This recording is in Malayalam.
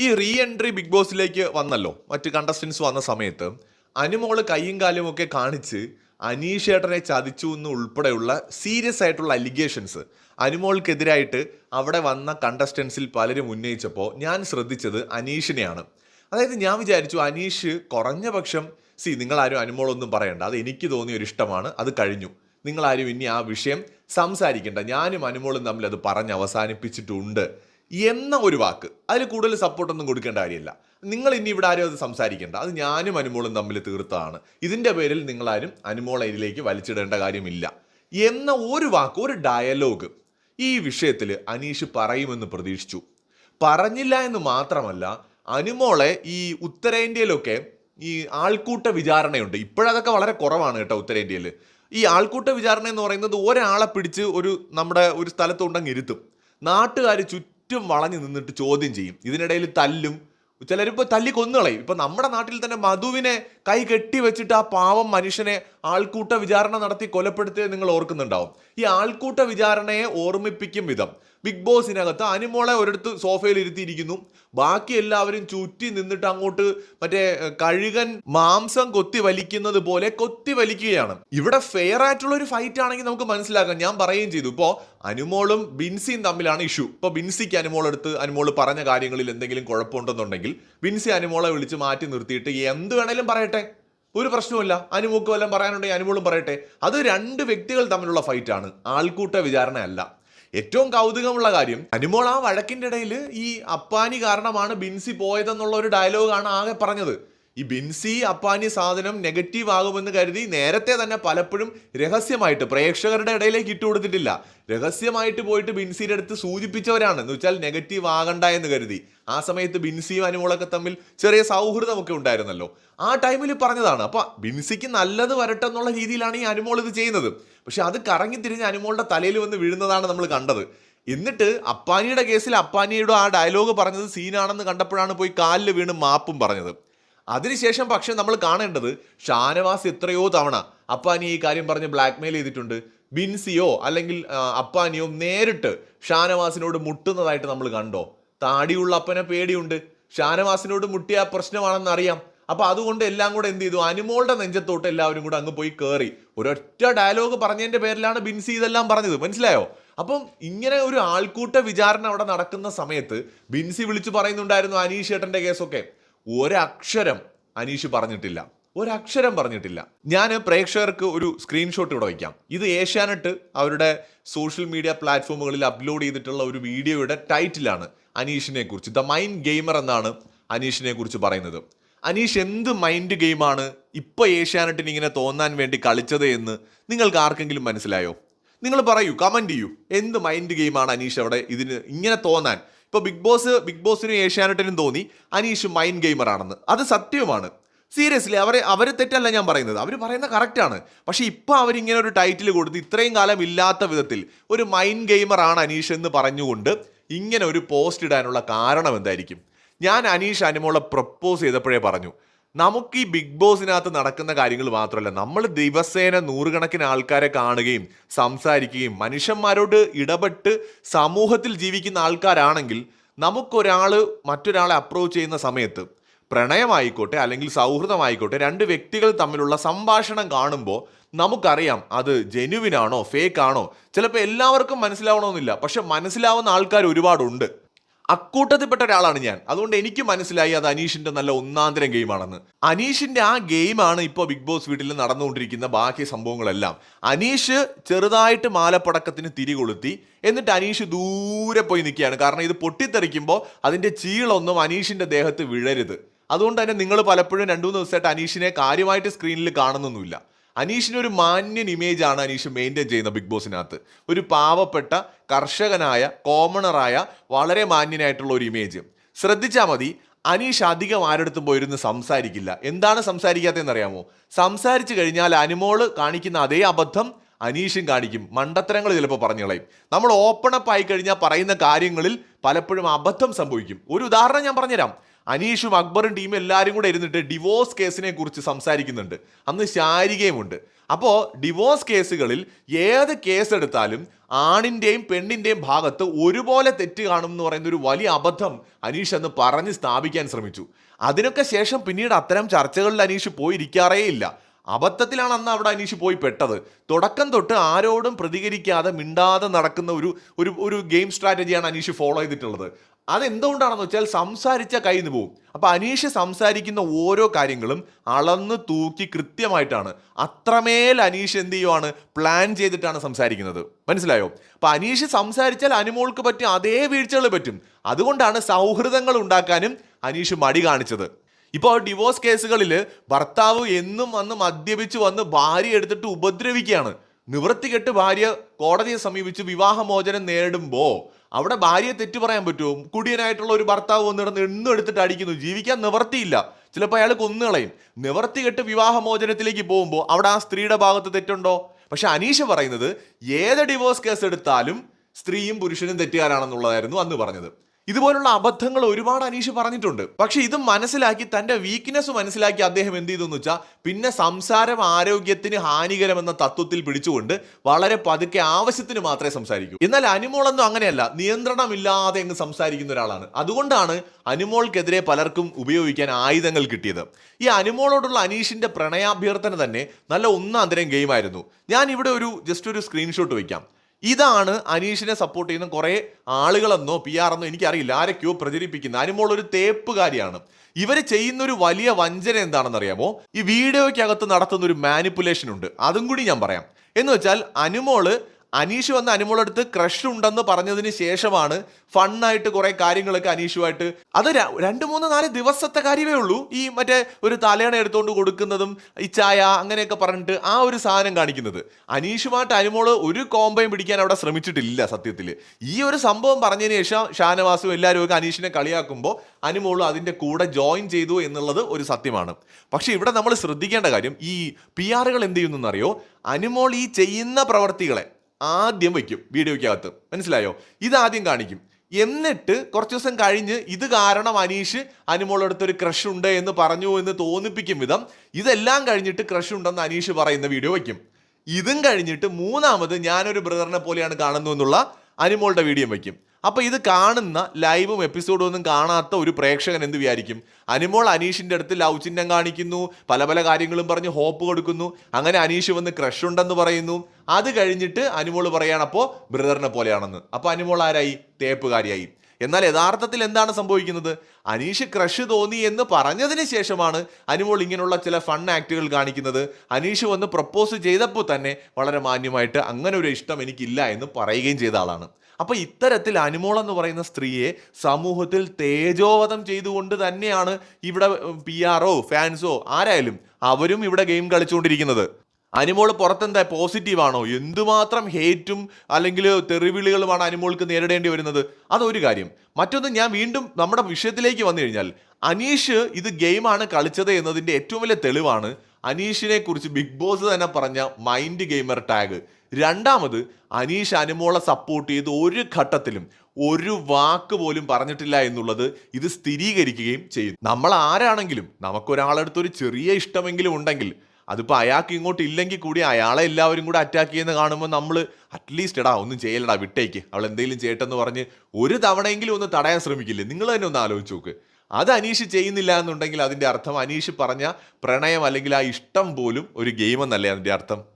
ഈ റീ എൻട്രി ബിഗ് ബോസിലേക്ക് വന്നല്ലോ. മറ്റ് കണ്ടസ്റ്റൻസ് വന്ന സമയത്ത് അനുമോൾ കൈയും കാലും ഒക്കെ കാണിച്ച് അനീഷ് ഏട്ടനെ ചതിച്ചു എന്ന് ഉൾപ്പെടെയുള്ള സീരിയസ് ആയിട്ടുള്ള അലിഗേഷൻസ് അനുമോൾക്കെതിരായിട്ട് അവിടെ വന്ന കണ്ടസ്റ്റൻസിൽ പലരും ഉന്നയിച്ചപ്പോൾ ഞാൻ ശ്രദ്ധിച്ചത് അനീഷിനെയാണ്. അതായത് ഞാൻ വിചാരിച്ചു അനീഷ് കുറഞ്ഞ പക്ഷം സി നിങ്ങളാരും അനുമോളൊന്നും പറയണ്ട. അത് എനിക്ക് തോന്നിയ ഒരു ഇഷ്ടമാണ്. അത് കഴിഞ്ഞു. നിങ്ങളാരും ഇനി ആ വിഷയം സംസാരിക്കേണ്ട. ഞാനും അനുമോളും തമ്മിൽ അത് പറഞ്ഞ് അവസാനിപ്പിച്ചിട്ടുണ്ട്. എന്ന ഒരു വാക്ക്. അതിൽ കൂടുതൽ സപ്പോർട്ടൊന്നും കൊടുക്കേണ്ട കാര്യമില്ല. നിങ്ങൾ ഇനി ഇവിടെ ആരും അത് സംസാരിക്കേണ്ട. അത് ഞാനും അനുമോളും തമ്മിൽ തീർത്തതാണ് ഇതിന്റെ പേരിൽ നിങ്ങളാരും അനുമോളെ ഇതിലേക്ക് വലിച്ചിടേണ്ട കാര്യമില്ല. എന്ന ഒരു വാക്ക് ഒരു ഡയലോഗ് ഈ വിഷയത്തിൽ അനീഷ് പറയുമെന്ന് പ്രതീക്ഷിച്ചു. പറഞ്ഞില്ല എന്ന് മാത്രമല്ല അനുമോളെ ഈ ഉത്തരേന്ത്യയിലൊക്കെ ഈ ആൾക്കൂട്ട വിചാരണയുണ്ട്. ഇപ്പോഴതൊക്കെ വളരെ കുറവാണ് കേട്ടോ ഉത്തരേന്ത്യയിൽ. ഈ ആൾക്കൂട്ട വിചാരണ എന്ന് പറയുന്നത് ഒരാളെ പിടിച്ച് ഒരു നമ്മുടെ ഒരു സ്ഥലത്തുണ്ടെങ്കിൽ ഇരുത്തും. നാട്ടുകാർ ചുറ്റും വളഞ്ഞു നിന്നിട്ട് ചോദ്യം ചെയ്യും. ഇതിനിടയിൽ തല്ലും. ചിലരിപ്പോൾ തല്ലി കൊന്നുകളയും. ഇപ്പം നമ്മുടെ നാട്ടിൽ തന്നെ മധുവിനെ കൈ കെട്ടി വെച്ചിട്ട് ആ പാവം മനുഷ്യനെ ആൾക്കൂട്ട വിചാരണ നടത്തി കൊലപ്പെടുത്തിയത് നിങ്ങൾ ഓർക്കുന്നുണ്ടാവും. ഈ ആൾക്കൂട്ട വിചാരണയെ ഓർമ്മിപ്പിക്കും വിധം. ബിഗ് ബോസിനകത്ത് അനുമോളെ ഒരിടത്ത് സോഫയിൽ ഇരുത്തിയിരിക്കുന്നു. ബാക്കി എല്ലാവരും ചുറ്റി നിന്നിട്ട് അങ്ങോട്ട് മറ്റേ കഴുകൻ മാംസം കൊത്തി വലിക്കുന്നത് പോലെ കൊത്തി വലിക്കുകയാണ്. ഇവിടെ ഫെയർ ആയിട്ടുള്ള ഒരു ഫൈറ്റ് ആണെങ്കിൽ നമുക്ക് മനസ്സിലാക്കാം. ഞാൻ പറയുകയും ചെയ്തു. ഇപ്പോൾ അനുമോളും ബിൻസിയും തമ്മിലാണ് ഇഷ്യൂ ഇപ്പോൾ ബിൻസിക്ക് അനുമോൾ എടുത്ത് അനുമോൾ പറഞ്ഞ കാര്യങ്ങളിൽ എന്തെങ്കിലും കുഴപ്പമുണ്ടെന്നുണ്ടെങ്കിൽ ബിൻസി അനുമോളെ വിളിച്ച് മാറ്റി നിർത്തിയിട്ട് എന്ത് വേണേലും പറയട്ടെ. ഒരു പ്രശ്നവുമില്ല. അനുമോക്ക് വല്ലതും പറയാനുണ്ടെങ്കിൽ അനുമോളും പറയട്ടെ. അത് രണ്ട് വ്യക്തികൾ തമ്മിലുള്ള ഫൈറ്റാണ് ആൾക്കൂട്ട വിചാരണ അല്ല ഏറ്റവും കൗതുകമുള്ള കാര്യം അനുമോൾ ആ വഴക്കിന്റെ ഇടയിൽ ഈ അപ്പാനി കാരണമാണ് ബിൻസി പോയതെന്നുള്ള ഒരു ഡയലോഗാണ് ആകെ പറഞ്ഞത്. ഈ ബിൻസി അപ്പാനി സാധനം നെഗറ്റീവ് ആകുമെന്ന് കരുതി നേരത്തെ തന്നെ പലപ്പോഴും രഹസ്യമായിട്ട് പ്രേക്ഷകരുടെ ഇടയിലേക്ക് ഇട്ട് കൊടുത്തിട്ടില്ല. രഹസ്യമായിട്ട് പോയിട്ട് ബിൻസിയുടെ അടുത്ത് സൂചിപ്പിച്ചവരാണ്. എന്ന് വെച്ചാൽ നെഗറ്റീവ് ആകണ്ട എന്ന് കരുതി. ആ സമയത്ത് ബിൻസിയും അനുമോളൊക്കെ തമ്മിൽ ചെറിയ സൗഹൃദമൊക്കെ ഉണ്ടായിരുന്നല്ലോ. ആ ടൈമിൽ പറഞ്ഞതാണ്. അപ്പൊ ബിൻസിക്ക് നല്ലത് വരട്ടെ എന്നുള്ള രീതിയിലാണ് ഈ അനുമോൾ ഇത് ചെയ്യുന്നത്. പക്ഷെ അത് കറങ്ങി തിരിഞ്ഞ് അനുമോളുടെ തലയിൽ വന്ന് വീഴുന്നതാണ് നമ്മൾ കണ്ടത്. എന്നിട്ട് അപ്പാനിയുടെ കേസിൽ അപ്പാനിയുടെ ആ ഡയലോഗ് പറഞ്ഞത് സീനാണെന്ന് കണ്ടപ്പോഴാണ് പോയി കാലിൽ വീണ് മാപ്പും പറഞ്ഞത്. അതിനുശേഷം പക്ഷെ നമ്മൾ കാണേണ്ടത് ഷാനവാസ് എത്രയോ തവണ അപ്പാനി ഈ കാര്യം പറഞ്ഞ് ബ്ലാക്ക്മെയിൽ ചെയ്തിട്ടുണ്ട്. ബിൻസിയോ അല്ലെങ്കിൽ അപ്പാനിയോ നേരിട്ട് ഷാനവാസിനോട് മുട്ടുന്നതായിട്ട് നമ്മൾ കണ്ടോ? താടിയുള്ള അപ്പനെ പേടിയുണ്ട്. ഷാനവാസിനോട് മുട്ടിയ പ്രശ്നമാണെന്ന് അറിയാം. അപ്പൊ അതുകൊണ്ട് എല്ലാം കൂടെ എന്ത് ചെയ്തു? അനുമോളുടെ നെഞ്ചത്തോട്ട് എല്ലാവരും കൂടെ അങ്ങ് പോയി കയറി ഒരൊറ്റ ഡയലോഗ് പറഞ്ഞതിന്റെ പേരിലാണ് ബിൻസി ഇതെല്ലാം പറഞ്ഞത്. മനസ്സിലായോ? അപ്പം ഇങ്ങനെ ഒരു ആൾക്കൂട്ട വിചാരണ അവിടെ നടക്കുന്ന സമയത്ത് ബിൻസി വിളിച്ചു പറയുന്നുണ്ടായിരുന്നു അനീഷ് ഏട്ടന്റെ കേസൊക്കെ. ഒരക്ഷരം അനീഷ് പറഞ്ഞിട്ടില്ല. ഒരക്ഷരം പറഞ്ഞിട്ടില്ല. ഞാൻ പ്രേക്ഷകർക്ക് ഒരു സ്ക്രീൻഷോട്ട് ഇവിടെ വയ്ക്കാം ഇത് ഏഷ്യാനെട്ട് അവരുടെ സോഷ്യൽ മീഡിയ പ്ലാറ്റ്ഫോമുകളിൽ അപ്ലോഡ് ചെയ്തിട്ടുള്ള ഒരു വീഡിയോയുടെ ടൈറ്റിലാണ് അനീഷിനെ കുറിച്ച് ദ മൈൻഡ് ഗെയിമർ എന്നാണ് അനീഷിനെ കുറിച്ച് പറയുന്നത്. അനീഷ് എന്ത് മൈൻഡ് ഗെയിമാണ് ഇപ്പൊ ഏഷ്യാനെറ്റിന് ഇങ്ങനെ തോന്നാൻ വേണ്ടി കളിച്ചത് എന്ന് നിങ്ങൾക്ക് ആർക്കെങ്കിലും മനസ്സിലായോ? നിങ്ങൾ പറയൂ കമന്റ് ചെയ്യൂ. എന്ത് മൈൻഡ് ഗെയിമാണ് അനീഷ് അവിടെ ഇതിന് ഇങ്ങനെ തോന്നാൻ? ഇപ്പൊ ബിഗ് ബോസ് ബിഗ് ബോസിനും ഏഷ്യാനെറ്റിനും തോന്നി അനീഷ് മൈൻഡ് ഗെയിമർ ആണെന്ന് അത് സത്യവുമാണ്. സീരിയസ്ലി അവരെ അവരെ തെറ്റല്ല ഞാൻ പറയുന്നത്. അവർ പറയുന്ന കറക്റ്റാണ്. പക്ഷേ ഇപ്പോൾ ഇപ്പൊ അവരിങ്ങനെ ഒരു ടൈറ്റിൽ കൊടുത്ത് ഇത്രയും കാലം ഇല്ലാത്ത വിധത്തിൽ ഒരു മൈൻഡ് ഗെയിമർ ആണ് അനീഷ് എന്ന് പറഞ്ഞുകൊണ്ട് ഇങ്ങനെ ഒരു പോസ്റ്റ് ഇടാനുള്ള കാരണം എന്തായിരിക്കും? ഞാൻ അനീഷ് അനുമോളെ പ്രപ്പോസ് ചെയ്തപ്പോഴേ പറഞ്ഞു. നമുക്ക് ഈ ബിഗ് ബോസിനകത്ത് നടക്കുന്ന കാര്യങ്ങൾ മാത്രമല്ല നമ്മൾ ദിവസേന നൂറുകണക്കിന് ആൾക്കാരെ കാണുകയും സംസാരിക്കുകയും മനുഷ്യന്മാരോട് ഇടപെട്ട് സമൂഹത്തിൽ ജീവിക്കുന്ന ആൾക്കാരാണെങ്കിൽ നമുക്കൊരാൾ മറ്റൊരാളെ അപ്രോച്ച് ചെയ്യുന്ന സമയത്ത് പ്രണയമായിക്കോട്ടെ അല്ലെങ്കിൽ സൗഹൃദമായിക്കോട്ടെ രണ്ട് വ്യക്തികൾ തമ്മിലുള്ള സംഭാഷണം കാണുമ്പോൾ നമുക്കറിയാം അത് ജെനുവിനാണോ ഫേക്ക് ആണോ. ചിലപ്പോൾ എല്ലാവർക്കും മനസ്സിലാവണമെന്നില്ല. പക്ഷെ മനസ്സിലാവുന്ന ആൾക്കാർ ഒരുപാടുണ്ട്. അക്കൂട്ടത്തിൽപ്പെട്ട ഒരാളാണ് ഞാൻ. അതുകൊണ്ട് എനിക്ക് മനസ്സിലായി അത് അനീഷിന്റെ നല്ല ഒന്നാന്തരം ഗെയിമാണെന്ന് അനീഷിന്റെ ആ ഗെയിമാണ് ഇപ്പോൾ ബിഗ് ബോസ് വീട്ടിൽ നടന്നുകൊണ്ടിരിക്കുന്ന ബാക്കി സംഭവങ്ങളെല്ലാം. അനീഷ് ചെറുതായിട്ട് മാലപ്പടക്കത്തിന് തിരികൊളുത്തി എന്നിട്ട് അനീഷ് ദൂരെ പോയി നിൽക്കുകയാണ്. കാരണം ഇത് പൊട്ടിത്തെറിക്കുമ്പോൾ അതിന്റെ ചീളൊന്നും അനീഷിന്റെ ദേഹത്ത് വിഴരുത്. അതുകൊണ്ട് തന്നെ നിങ്ങൾ പലപ്പോഴും രണ്ടു മൂന്ന് ദിവസമായിട്ട് അനീഷിനെ കാര്യമായിട്ട് സ്ക്രീനിൽ കാണുന്നൊന്നുമില്ല. അനീഷിന് ഒരു മാന്യൻ ഇമേജ് ആണ് അനീഷ് മെയിന്റെയിൻ ചെയ്യുന്ന ബിഗ് ബോസിനകത്ത്. ഒരു പാവപ്പെട്ട കർഷകനായ കോമണറായ വളരെ മാന്യനായിട്ടുള്ള ഒരു ഇമേജ്. ശ്രദ്ധിച്ചാൽ മതി അനീഷ് അധികം ആരെടുത്തും പോയിരുന്ന് സംസാരിക്കില്ല. എന്താണ് സംസാരിക്കാത്തതെന്ന് അറിയാമോ സംസാരിച്ചു കഴിഞ്ഞാൽ അനുമോൾ കാണിക്കുന്ന അതേ അബദ്ധം അനീഷും കാണിക്കും. മണ്ടത്തരങ്ങൾ ചിലപ്പോൾ പറഞ്ഞു കളയും. നമ്മൾ ഓപ്പൺ അപ്പ് ആയി കഴിഞ്ഞാൽ പറയുന്ന കാര്യങ്ങളിൽ പലപ്പോഴും അബദ്ധം സംഭവിക്കും. ഒരു ഉദാഹരണം ഞാൻ പറഞ്ഞുതരാം. അനീഷും അക്ബറും ടീമും എല്ലാവരും കൂടെ ഇരുന്നിട്ട് ഡിവോഴ്സ് കേസിനെ കുറിച്ച് സംസാരിക്കുന്നുണ്ട്. അന്ന് ശാരികയുമുണ്ട്. അപ്പോൾ ഡിവോഴ്സ് കേസുകളിൽ ഏത് കേസ് എടുത്താലും ആണിന്റെയും പെണ്ണിന്റെയും ഭാഗത്ത് ഒരുപോലെ തെറ്റ് കാണും എന്ന് പറയുന്ന ഒരു വലിയ അബദ്ധം അനീഷ് എന്ന് പറഞ്ഞ് സ്ഥാപിക്കാൻ ശ്രമിച്ചു. അതിനൊക്കെ ശേഷം പിന്നീട് അത്തരം ചർച്ചകളിൽ അനീഷ് പോയിരിക്കാറേ ഇല്ല. അബദ്ധത്തിലാണ് അന്ന് അവിടെ അനീഷ് പോയി പെട്ടത്. തുടക്കം തൊട്ട് ആരോടും പ്രതികരിക്കാതെ മിണ്ടാതെ നടക്കുന്ന ഒരു ഒരു ഒരു ഗെയിം സ്ട്രാറ്റജിയാണ് അനീഷ് ഫോളോ ചെയ്തിട്ടുള്ളത്. അതെന്തുകൊണ്ടാണെന്ന് വെച്ചാൽ സംസാരിച്ച കയ്യിൽ നിന്ന് പോകും അപ്പോൾ അനീഷ് സംസാരിക്കുന്ന ഓരോ കാര്യങ്ങളും അളന്ന് തൂക്കി കൃത്യമായിട്ടാണ്. അത്രമേൽ അനീഷ് എന്ത് ചെയ്യുവാണ്? പ്ലാൻ ചെയ്തിട്ടാണ് സംസാരിക്കുന്നത്. മനസ്സിലായോ? അപ്പോൾ അനീഷ് സംസാരിച്ചാൽ അനുമോൾക്ക് പറ്റും അതേ വീഴ്ചകൾ പറ്റും. അതുകൊണ്ടാണ് സൗഹൃദങ്ങൾ ഉണ്ടാക്കാനും അനീഷ് മടി കാണിച്ചത്. ഇപ്പോൾ ഡിവോഴ്സ് കേസുകളിൽ ഭർത്താവ് എന്നും വന്ന് മദ്യപിച്ച് വന്ന് ഭാര്യ എടുത്തിട്ട് ഉപദ്രവിക്കുകയാണ്. നിവൃത്തികെട്ട് ഭാര്യ കോടതിയെ സമീപിച്ച് വിവാഹമോചനം നേടുമ്പോൾ അവിടെ ഭാര്യയെ തെറ്റു പറയാൻ പറ്റുമോ? കുടിയനായിട്ടുള്ള ഒരു ഭർത്താവ് വന്നിടന്ന് എന്നും എടുത്തിട്ട് അടിക്കുന്നു. ജീവിക്കാൻ നിവർത്തിയില്ല. ചിലപ്പോൾ അയാൾ കൊന്നുകളയും നിവർത്തി കെട്ട് വിവാഹമോചനത്തിലേക്ക് പോകുമ്പോൾ അവിടെ ആ സ്ത്രീയുടെ ഭാഗത്ത് തെറ്റുണ്ടോ? പക്ഷെ അനീഷ പറയുന്നത് ഏത് ഡിവോഴ്സ് കേസ് എടുത്താലും സ്ത്രീയും പുരുഷനും തെറ്റുകാരാണെന്നുള്ളതായിരുന്നു അന്ന് പറഞ്ഞത്. ഇതുപോലുള്ള അബദ്ധങ്ങൾ ഒരുപാട് അനീഷ് പറഞ്ഞിട്ടുണ്ട്. പക്ഷെ ഇത് മനസ്സിലാക്കി തന്റെ വീക്ക്നെസ് മനസ്സിലാക്കി അദ്ദേഹം എന്ത് ചെയ്തു എന്ന് വെച്ചാൽ പിന്നെ സംസാരം ആരോഗ്യത്തിന് ഹാനികരമെന്ന തത്വത്തിൽ പിടിച്ചുകൊണ്ട് വളരെ പതുക്കെ ആവശ്യത്തിന് മാത്രമേ സംസാരിക്കൂ. എന്നാൽ അനുമോളൊന്നും അങ്ങനെയല്ല. നിയന്ത്രണമില്ലാതെ അങ്ങ് സംസാരിക്കുന്ന ഒരാളാണ്. അതുകൊണ്ടാണ് അനുമോൾക്കെതിരെ പലർക്കും ഉപയോഗിക്കാൻ ആയുധങ്ങൾ കിട്ടിയത്. ഈ അനുമോളോടുള്ള അനീഷിന്റെ പ്രണയാഭ്യർത്ഥന തന്നെ നല്ല ഒന്നാന്തരം ഗെയിമായിരുന്നു. ഞാൻ ഇവിടെ ഒരു ജസ്റ്റ് ഒരു സ്ക്രീൻഷോട്ട് വയ്ക്കാം ഇതാണ് അനീഷിനെ സപ്പോർട്ട് ചെയ്യുന്ന കുറേ ആളുകളെന്നോ പി ആർ എന്നോ എനിക്കറിയില്ല. ആരൊക്കെയോ പ്രചരിപ്പിക്കുന്ന? അനുമോൾ ഒരു തേപ്പുകാരിയാണ്. ഇവർ ചെയ്യുന്ന ഒരു വലിയ വഞ്ചന എന്താണെന്ന് അറിയാമോ ഈ വീഡിയോയ്ക്കകത്ത് നടത്തുന്ന ഒരു മാനിപ്പുലേഷൻ ഉണ്ട്. അതും കൂടി ഞാൻ പറയാം. എന്ന് വെച്ചാൽ അനുമോൾ അനീഷ് വന്ന് അനുമോളടുത്ത് ക്രഷ് ഉണ്ടെന്ന് പറഞ്ഞതിന് ശേഷമാണ് ഫണ്ണായിട്ട് കുറെ കാര്യങ്ങളൊക്കെ അനീഷുമായിട്ട്. അത് രണ്ട് മൂന്ന് നാല് ദിവസത്തെ കാര്യമേ ഉള്ളൂ. ഈ മറ്റേ ഒരു തലയണ എടുത്തുകൊണ്ട് കൊടുക്കുന്നതും ഈ ചായ അങ്ങനെയൊക്കെ പറഞ്ഞിട്ട് ആ ഒരു സാധനം കാണിക്കുന്നത്. അനീഷുമായിട്ട് അനുമോൾ ഒരു കോമ്പയും പിടിക്കാൻ അവിടെ ശ്രമിച്ചിട്ടില്ല സത്യത്തിൽ ഈ ഒരു സംഭവം പറഞ്ഞതിന് ശേഷം ഷാനവാസും എല്ലാവരും ഒക്കെ അനീഷിനെ കളിയാക്കുമ്പോൾ അനുമോൾ അതിന്റെ കൂടെ ജോയിൻ ചെയ്തു എന്നുള്ളത് ഒരു സത്യമാണ്. പക്ഷേ ഇവിടെ നമ്മൾ ശ്രദ്ധിക്കേണ്ട കാര്യം ഈ പി ആറുകൾ എന്ത് ചെയ്യുന്നു എന്നറിയോ? അനുമോൾ ഈ ചെയ്യുന്ന പ്രവർത്തികളെ ആദ്യം വയ്ക്കും വീഡിയോയ്ക്കകത്ത്. മനസ്സിലായോ? ഇത് ആദ്യം കാണിക്കും. എന്നിട്ട് കുറച്ച് ദിവസം കഴിഞ്ഞ് ഇത് കാരണം അനീഷ് അനുമോളടുത്ത് ഒരു ക്രഷ് ഉണ്ട് എന്ന് പറഞ്ഞു എന്ന് തോന്നിപ്പിക്കും വിധം ഇതെല്ലാം കഴിഞ്ഞിട്ട് ക്രഷ് ഉണ്ടെന്ന് അനീഷ് പറയുന്ന വീഡിയോ വയ്ക്കും. ഇതും കഴിഞ്ഞിട്ട് മൂന്നാമത് ഞാനൊരു ബ്രദറിനെ പോലെയാണ് കാണുന്നു എന്നുള്ള അനുമോളുടെ വീഡിയോ വയ്ക്കും. അപ്പൊ ഇത് കാണുന്ന ലൈവും എപ്പിസോഡും ഒന്നും കാണാത്ത ഒരു പ്രേക്ഷകൻ എന്ത് വിചാരിക്കും? അനുമോൾ അനീഷിന്റെ അടുത്ത് ലവ് ചിഹ്നം കാണിക്കുന്നു പല പല കാര്യങ്ങളും പറഞ്ഞ് ഹോപ്പ് കൊടുക്കുന്നു അങ്ങനെ അനീഷ് വന്ന് ക്രഷ് ഉണ്ടെന്ന് പറയുന്നു. അത് കഴിഞ്ഞിട്ട് അനുമോൾ പറയുകയാണപ്പോൾ അപ്പോൾ ബ്രദറിനെ പോലെയാണെന്ന്. അപ്പോൾ അനുമോൾ ആരായി? തേപ്പുകാരിയായി. എന്നാൽ യഥാർത്ഥത്തിൽ എന്താണ് സംഭവിക്കുന്നത്? അനീഷ് ക്രഷ് തോന്നി എന്ന് പറഞ്ഞതിന് ശേഷമാണ് അനുമോൾ ഇങ്ങനെയുള്ള ചില ഫൺ ആക്റ്റുകൾ കാണിക്കുന്നത്. അനീഷ് വന്ന് പ്രപ്പോസ് ചെയ്തപ്പോൾ തന്നെ വളരെ മാന്യമായിട്ട് അങ്ങനെ ഒരു ഇഷ്ടം എനിക്കില്ല എന്ന് പറയുകയും ചെയ്ത ആളാണ്. അപ്പൊ ഇത്തരത്തിൽ അനുമോൾ എന്ന് പറയുന്ന സ്ത്രീയെ സമൂഹത്തിൽ തേജോവധം ചെയ്തുകൊണ്ട് തന്നെയാണ് ഇവിടെ പി ആറോ ഫാൻസോ ആരായാലും അവരും ഇവിടെ ഗെയിം കളിച്ചുകൊണ്ടിരിക്കുന്നത്. അനിമോൾ പുറത്തെന്താ പോസിറ്റീവ് ആണോ? എന്തുമാത്രം ഹേറ്റും അല്ലെങ്കിൽ തെറിവിളികളുമാണ് അനിമോൾക്ക് നേരിടേണ്ടി വരുന്നത്? അതൊരു കാര്യം. മറ്റൊന്ന് ഞാൻ വീണ്ടും നമ്മുടെ വിഷയത്തിലേക്ക് വന്നു കഴിഞ്ഞാൽ അനീഷ് ഇത് ഗെയിമാണ് കളിച്ചത് എന്നതിന്റെ ഏറ്റവും വലിയ തെളിവാണ് അനീഷിനെ കുറിച്ച് ബിഗ് ബോസ് തന്നെ പറഞ്ഞ മൈൻഡ് ഗെയിമർ ടാഗ് രണ്ടാമത് അനീഷ് അനുമോളെ സപ്പോർട്ട് ചെയ്ത് ഒരു ഘട്ടത്തിലും ഒരു വാക്ക് പോലും പറഞ്ഞിട്ടില്ല എന്നുള്ളത് ഇത് സ്ഥിരീകരിക്കുകയും ചെയ്യും നമ്മൾ ആരാണെങ്കിലും നമുക്കൊരാളെടുത്ത് ഒരു ചെറിയ ഇഷ്ടമെങ്കിലും ഉണ്ടെങ്കിൽ അതിപ്പോൾ അയാൾക്ക് ഇങ്ങോട്ട് ഇല്ലെങ്കിൽ കൂടി അയാളെ എല്ലാവരും കൂടെ അറ്റാക്ക് ചെയ്യുന്ന കാണുമ്പോൾ നമ്മൾ അറ്റ്ലീസ്റ്റ് എടാ ഒന്നും ചെയ്യലടാ വിട്ടേക്ക്. അവൾ എന്തെങ്കിലും ചെയ്യട്ടെന്ന് പറഞ്ഞ് ഒരു തവണയെങ്കിലും ഒന്ന് തടയാൻ ശ്രമിക്കില്ലേ? നിങ്ങൾ തന്നെ ഒന്ന് ആലോചിച്ച് നോക്ക്. അത് അനീഷ് ചെയ്യുന്നില്ല എന്നുണ്ടെങ്കിൽ അതിന്റെ അർത്ഥം അനീഷ് പറഞ്ഞ പ്രണയം അല്ലെങ്കിൽ ആ ഇഷ്ടം പോലും ഒരു ഗെയിമെന്നല്ലേ അതിന്റെ അർത്ഥം?